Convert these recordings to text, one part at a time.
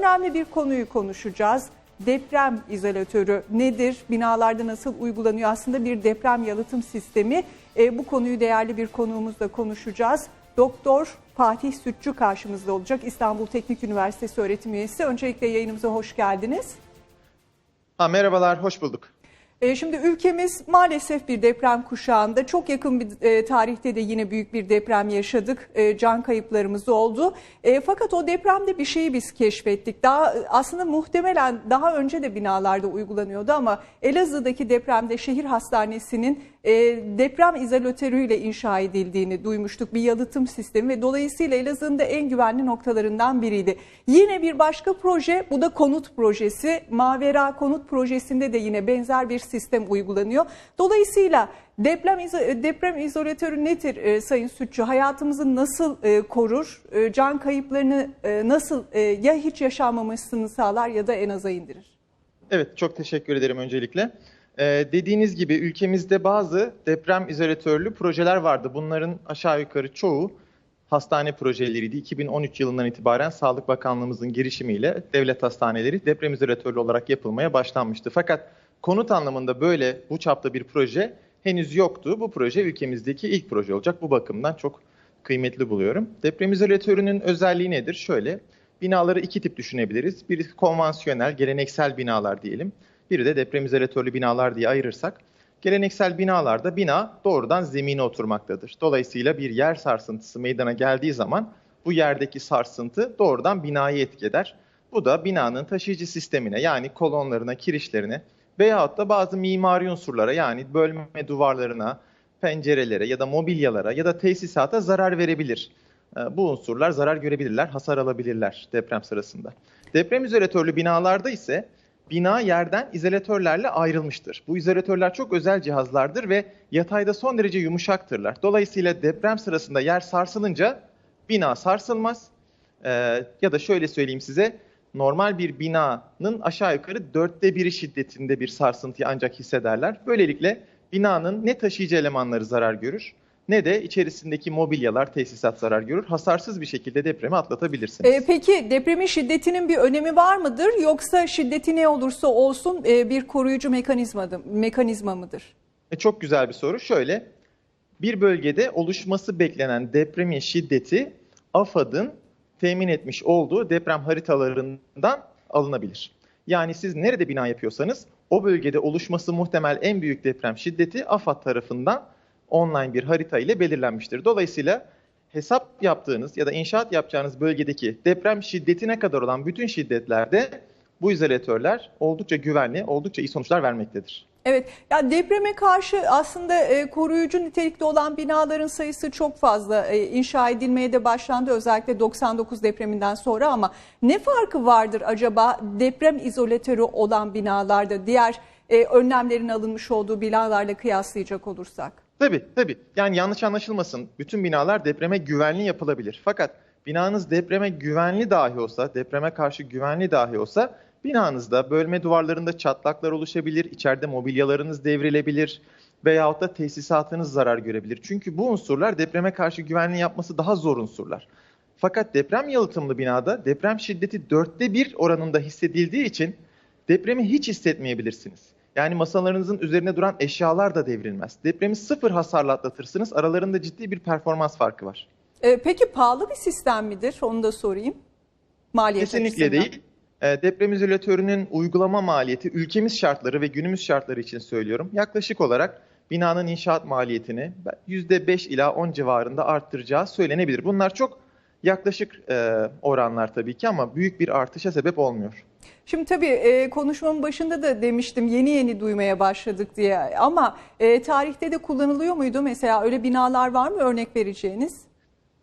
önemli bir konuyu konuşacağız. Deprem izolatörü nedir? Binalarda nasıl uygulanıyor? Aslında bir deprem yalıtım sistemi. E, bu konuyu değerli bir konuğumuzla konuşacağız. Doktor Fatih Sütçü karşımızda olacak. İstanbul Teknik Üniversitesi öğretim üyesi. Öncelikle yayınımıza hoş geldiniz. Ha, merhabalar, hoş bulduk. E, Şimdi ülkemiz maalesef bir deprem kuşağında çok yakın bir e, tarihte de yine büyük bir deprem yaşadık. E, can kayıplarımız oldu. Fakat o depremde bir şeyi biz keşfettik. Daha aslında muhtemelen daha önce de binalarda uygulanıyordu ama Elazığ'daki depremde şehir hastanesinin e, deprem izolatörüyle inşa edildiğini duymuştuk. Bir yalıtım sistemi ve dolayısıyla Elazığ'ın da en güvenli noktalarından biriydi. Yine bir başka proje bu da konut projesi. Mavera konut projesinde de yine benzer bir sistem uygulanıyor. Dolayısıyla deprem deprem izolatörü nedir e, Sayın Sütçü? Hayatımızı nasıl e, korur? E, can kayıplarını e, nasıl e, ya hiç yaşanmamasını sağlar ya da en aza indirir? Evet, çok teşekkür ederim öncelikle. Ee, dediğiniz gibi ülkemizde bazı deprem izolatörlü projeler vardı. Bunların aşağı yukarı çoğu hastane projeleriydi. 2013 yılından itibaren Sağlık Bakanlığımızın girişimiyle devlet hastaneleri deprem izolatörlü olarak yapılmaya başlanmıştı. Fakat konut anlamında böyle bu çapta bir proje henüz yoktu. Bu proje ülkemizdeki ilk proje olacak. Bu bakımdan çok kıymetli buluyorum. Deprem izolatörünün özelliği nedir? Şöyle, binaları iki tip düşünebiliriz. Biri konvansiyonel, geleneksel binalar diyelim. Biri de deprem izolatörlü binalar diye ayırırsak. Geleneksel binalarda bina doğrudan zemine oturmaktadır. Dolayısıyla bir yer sarsıntısı meydana geldiği zaman bu yerdeki sarsıntı doğrudan binayı etki eder. Bu da binanın taşıyıcı sistemine yani kolonlarına, kirişlerine veyahut da bazı mimari unsurlara yani bölme duvarlarına, pencerelere ya da mobilyalara ya da tesisata zarar verebilir. Ee, Bu unsurlar zarar görebilirler, hasar alabilirler deprem sırasında. Deprem izolatörlü binalarda ise bina yerden izolatörlerle ayrılmıştır. Bu izolatörler çok özel cihazlardır ve yatayda son derece yumuşaktırlar. Dolayısıyla deprem sırasında yer sarsılınca bina sarsılmaz. Ee, ya da şöyle söyleyeyim size, normal bir binanın aşağı yukarı dörtte biri şiddetinde bir sarsıntıyı ancak hissederler. Böylelikle binanın ne taşıyıcı elemanları zarar görür ne de içerisindeki mobilyalar, tesisat zarar görür. Hasarsız bir şekilde depremi atlatabilirsiniz. E, peki depremin şiddetinin bir önemi var mıdır yoksa şiddeti ne olursa olsun e, bir koruyucu mekanizma, mekanizma mıdır? E, çok güzel bir soru. Şöyle, bir bölgede oluşması beklenen depremin şiddeti AFAD'ın temin etmiş olduğu deprem haritalarından alınabilir. Yani siz nerede bina yapıyorsanız o bölgede oluşması muhtemel en büyük deprem şiddeti AFAD tarafından online bir harita ile belirlenmiştir. Dolayısıyla hesap yaptığınız ya da inşaat yapacağınız bölgedeki deprem şiddetine kadar olan bütün şiddetlerde bu izolatörler oldukça güvenli, oldukça iyi sonuçlar vermektedir. Evet, yani depreme karşı aslında e, koruyucu nitelikte olan binaların sayısı çok fazla e, inşa edilmeye de başlandı özellikle 99 depreminden sonra ama ne farkı vardır acaba deprem izolatörü olan binalarda diğer e, önlemlerin alınmış olduğu binalarla kıyaslayacak olursak? Tabii tabii. Yani yanlış anlaşılmasın. Bütün binalar depreme güvenli yapılabilir. Fakat binanız depreme güvenli dahi olsa, depreme karşı güvenli dahi olsa binanızda bölme duvarlarında çatlaklar oluşabilir, içeride mobilyalarınız devrilebilir veyahut da tesisatınız zarar görebilir. Çünkü bu unsurlar depreme karşı güvenli yapması daha zor unsurlar. Fakat deprem yalıtımlı binada deprem şiddeti dörtte bir oranında hissedildiği için depremi hiç hissetmeyebilirsiniz. Yani masalarınızın üzerine duran eşyalar da devrilmez. Depremi sıfır hasarla atlatırsınız. Aralarında ciddi bir performans farkı var. E, peki pahalı bir sistem midir? Onu da sorayım. Maliyet Kesinlikle açısından. değil. E, Deprem izolatörünün uygulama maliyeti ülkemiz şartları ve günümüz şartları için söylüyorum. Yaklaşık olarak binanın inşaat maliyetini %5 ila 10 civarında arttıracağı söylenebilir. Bunlar çok yaklaşık e, oranlar tabii ki ama büyük bir artışa sebep olmuyor. Şimdi tabii e, konuşmamın başında da demiştim yeni yeni duymaya başladık diye ama e, tarihte de kullanılıyor muydu? Mesela öyle binalar var mı örnek vereceğiniz?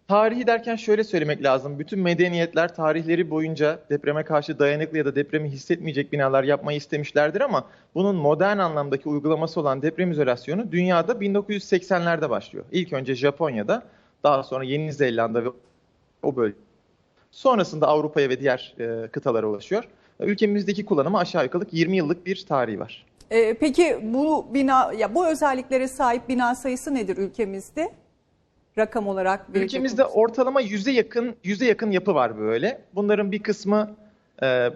Tarihi derken şöyle söylemek lazım. Bütün medeniyetler tarihleri boyunca depreme karşı dayanıklı ya da depremi hissetmeyecek binalar yapmayı istemişlerdir ama bunun modern anlamdaki uygulaması olan deprem izolasyonu dünyada 1980'lerde başlıyor. İlk önce Japonya'da, daha sonra Yeni Zelanda ve o bölge. Sonrasında Avrupa'ya ve diğer e, kıtalara ulaşıyor. Ülkemizdeki kullanımı aşağı yukarı 20 yıllık bir tarihi var. E, peki bu bina ya bu özelliklere sahip bina sayısı nedir ülkemizde? Rakam olarak Ülkemizde olursak. ortalama yüze yakın yüze yakın yapı var böyle. Bunların bir kısmı e,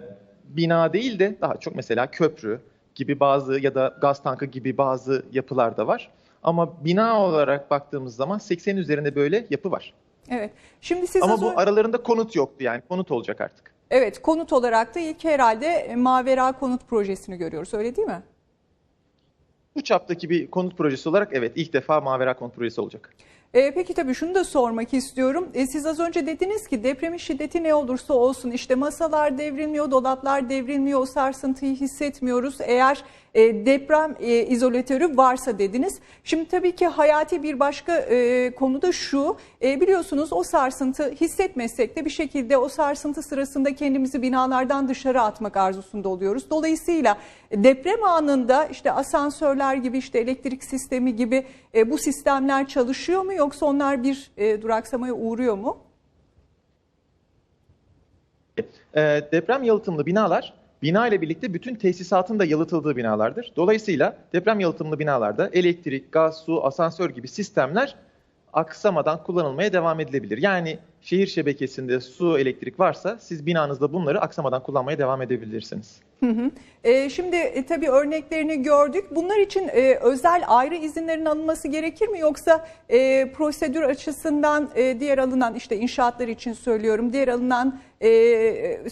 bina değil de daha çok mesela köprü gibi bazı ya da gaz tankı gibi bazı yapılar da var. Ama bina olarak baktığımız zaman 80 üzerinde böyle yapı var. Evet. Şimdi siz Ama bu önce- aralarında konut yoktu yani. Konut olacak artık. Evet, konut olarak da ilk herhalde e, Mavera konut projesini görüyoruz. Öyle değil mi? Bu çaptaki bir konut projesi olarak evet ilk defa Mavera konut projesi olacak. E, peki tabii şunu da sormak istiyorum. E, siz az önce dediniz ki depremin şiddeti ne olursa olsun işte masalar devrilmiyor, dolaplar devrilmiyor, o sarsıntıyı hissetmiyoruz. Eğer e, deprem e, izolatörü varsa dediniz. Şimdi tabii ki hayati bir başka e, konu da şu. E, biliyorsunuz o sarsıntı hissetmesek de bir şekilde o sarsıntı sırasında kendimizi binalardan dışarı atmak arzusunda oluyoruz. Dolayısıyla deprem anında işte asansörler gibi işte elektrik sistemi gibi e, bu sistemler çalışıyor mu yoksa onlar bir e, duraksamaya uğruyor mu? E, deprem yalıtımlı binalar bina ile birlikte bütün tesisatın da yalıtıldığı binalardır. Dolayısıyla deprem yalıtımlı binalarda elektrik, gaz, su, asansör gibi sistemler aksamadan kullanılmaya devam edilebilir. Yani şehir şebekesinde su, elektrik varsa siz binanızda bunları aksamadan kullanmaya devam edebilirsiniz. Hı hı. E, şimdi e, tabii örneklerini gördük. Bunlar için e, özel ayrı izinlerin alınması gerekir mi yoksa e, prosedür açısından e, diğer alınan işte inşaatlar için söylüyorum diğer alınan e,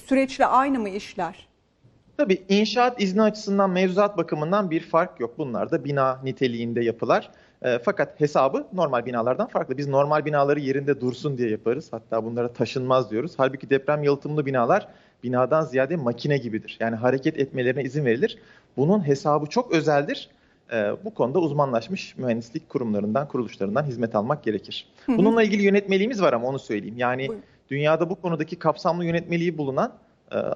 süreçle aynı mı işler? Tabii inşaat izni açısından mevzuat bakımından bir fark yok. Bunlar da bina niteliğinde yapılar. E, fakat hesabı normal binalardan farklı. Biz normal binaları yerinde dursun diye yaparız. Hatta bunlara taşınmaz diyoruz. Halbuki deprem yalıtımlı binalar binadan ziyade makine gibidir. Yani hareket etmelerine izin verilir. Bunun hesabı çok özeldir. E, bu konuda uzmanlaşmış mühendislik kurumlarından, kuruluşlarından hizmet almak gerekir. Bununla ilgili yönetmeliğimiz var ama onu söyleyeyim. Yani dünyada bu konudaki kapsamlı yönetmeliği bulunan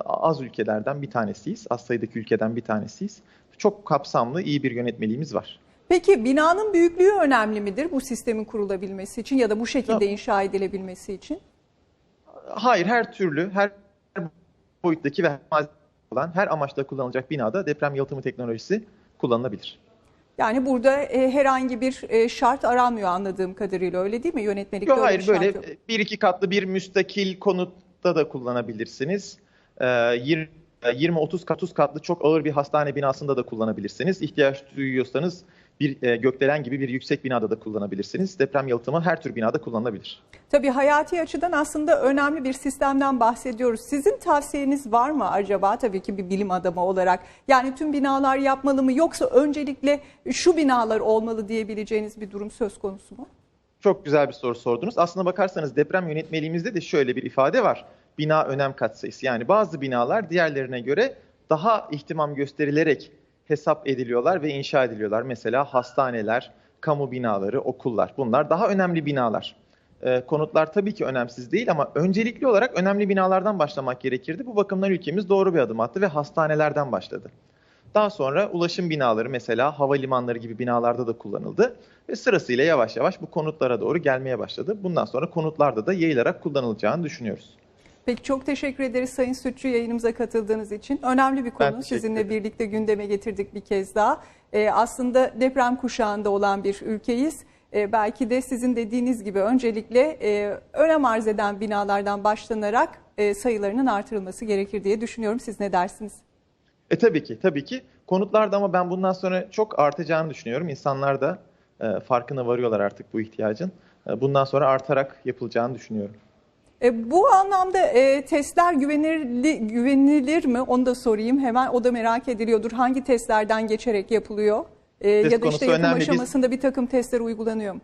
az ülkelerden bir tanesiyiz. Az sayıdaki ülkeden bir tanesiyiz. Çok kapsamlı, iyi bir yönetmeliğimiz var. Peki binanın büyüklüğü önemli midir bu sistemin kurulabilmesi için ya da bu şekilde inşa edilebilmesi için? Hayır, her türlü, her boyuttaki ve olan her amaçla kullanılacak binada deprem yalıtımı teknolojisi kullanılabilir. Yani burada e, herhangi bir e, şart aranmıyor anladığım kadarıyla öyle değil mi? Yönetmelikte Yok öyle hayır bir şart böyle yok. bir iki katlı bir müstakil konutta da kullanabilirsiniz. Ee, 20-30 kat 30 katlı çok ağır bir hastane binasında da kullanabilirsiniz. İhtiyaç duyuyorsanız bir e, gökdelen gibi bir yüksek binada da kullanabilirsiniz. Deprem yalıtımı her tür binada kullanılabilir. Tabii hayati açıdan aslında önemli bir sistemden bahsediyoruz. Sizin tavsiyeniz var mı acaba tabii ki bir bilim adamı olarak? Yani tüm binalar yapmalı mı yoksa öncelikle şu binalar olmalı diyebileceğiniz bir durum söz konusu mu? Çok güzel bir soru sordunuz. Aslına bakarsanız deprem yönetmeliğimizde de şöyle bir ifade var. Bina önem katsayısı. Yani bazı binalar diğerlerine göre daha ihtimam gösterilerek hesap ediliyorlar ve inşa ediliyorlar. Mesela hastaneler, kamu binaları, okullar. Bunlar daha önemli binalar. Ee, konutlar tabii ki önemsiz değil ama öncelikli olarak önemli binalardan başlamak gerekirdi. Bu bakımdan ülkemiz doğru bir adım attı ve hastanelerden başladı. Daha sonra ulaşım binaları mesela havalimanları gibi binalarda da kullanıldı ve sırasıyla yavaş yavaş bu konutlara doğru gelmeye başladı. Bundan sonra konutlarda da yayılarak kullanılacağını düşünüyoruz. Peki çok teşekkür ederiz Sayın Sütçü yayınımıza katıldığınız için. Önemli bir konu sizinle birlikte gündeme getirdik bir kez daha. Ee, aslında deprem kuşağında olan bir ülkeyiz. Ee, belki de sizin dediğiniz gibi öncelikle e, önem arz eden binalardan başlanarak e, sayılarının artırılması gerekir diye düşünüyorum. Siz ne dersiniz? E tabii ki, tabii ki. Konutlarda ama ben bundan sonra çok artacağını düşünüyorum. İnsanlar da e, farkına varıyorlar artık bu ihtiyacın. E, bundan sonra artarak yapılacağını düşünüyorum. E, bu anlamda e, testler güvenilir, güvenilir mi? Onu da sorayım. Hemen o da merak ediliyordur. Hangi testlerden geçerek yapılıyor? E, Test ya da konusu işte yapım önemli. Biz- aşamasında bir takım testler uygulanıyor mu?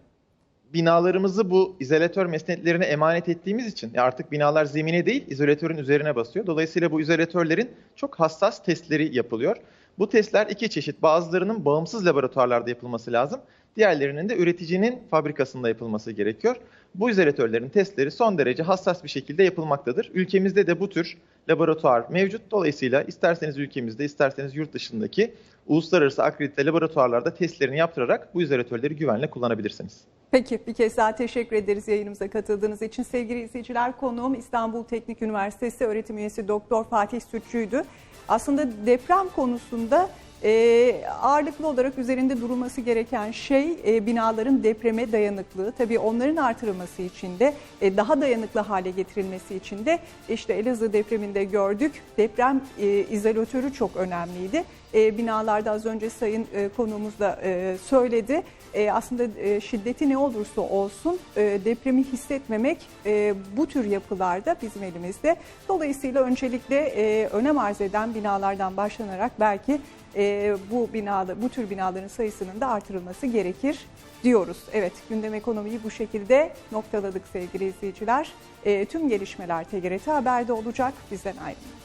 binalarımızı bu izolatör mesnetlerine emanet ettiğimiz için ya artık binalar zemine değil izolatörün üzerine basıyor. Dolayısıyla bu izolatörlerin çok hassas testleri yapılıyor. Bu testler iki çeşit. Bazılarının bağımsız laboratuvarlarda yapılması lazım. Diğerlerinin de üreticinin fabrikasında yapılması gerekiyor. Bu izolatörlerin testleri son derece hassas bir şekilde yapılmaktadır. Ülkemizde de bu tür laboratuvar mevcut. Dolayısıyla isterseniz ülkemizde isterseniz yurt dışındaki uluslararası akredite laboratuvarlarda testlerini yaptırarak bu izolatörleri güvenle kullanabilirsiniz. Peki bir kez daha teşekkür ederiz yayınımıza katıldığınız için. Sevgili izleyiciler konuğum İstanbul Teknik Üniversitesi öğretim üyesi Doktor Fatih Sütçü'ydü. Aslında deprem konusunda E, ağırlıklı olarak üzerinde durulması gereken şey e, binaların depreme dayanıklığı. Tabii onların artırılması için de e, daha dayanıklı hale getirilmesi için de işte Elazığ depreminde gördük. Deprem e, izolatörü çok önemliydi. E, binalarda az önce sayın e, konuğumuz da e, söyledi. E, aslında e, şiddeti ne olursa olsun e, depremi hissetmemek e, bu tür yapılarda bizim elimizde. Dolayısıyla öncelikle e, önem arz eden binalardan başlanarak belki e, bu binalı bu tür binaların sayısının da artırılması gerekir diyoruz. Evet gündem ekonomiyi bu şekilde noktaladık sevgili izleyiciler. E, tüm gelişmeler TGRT Haber'de olacak. Bizden ayrılmayın.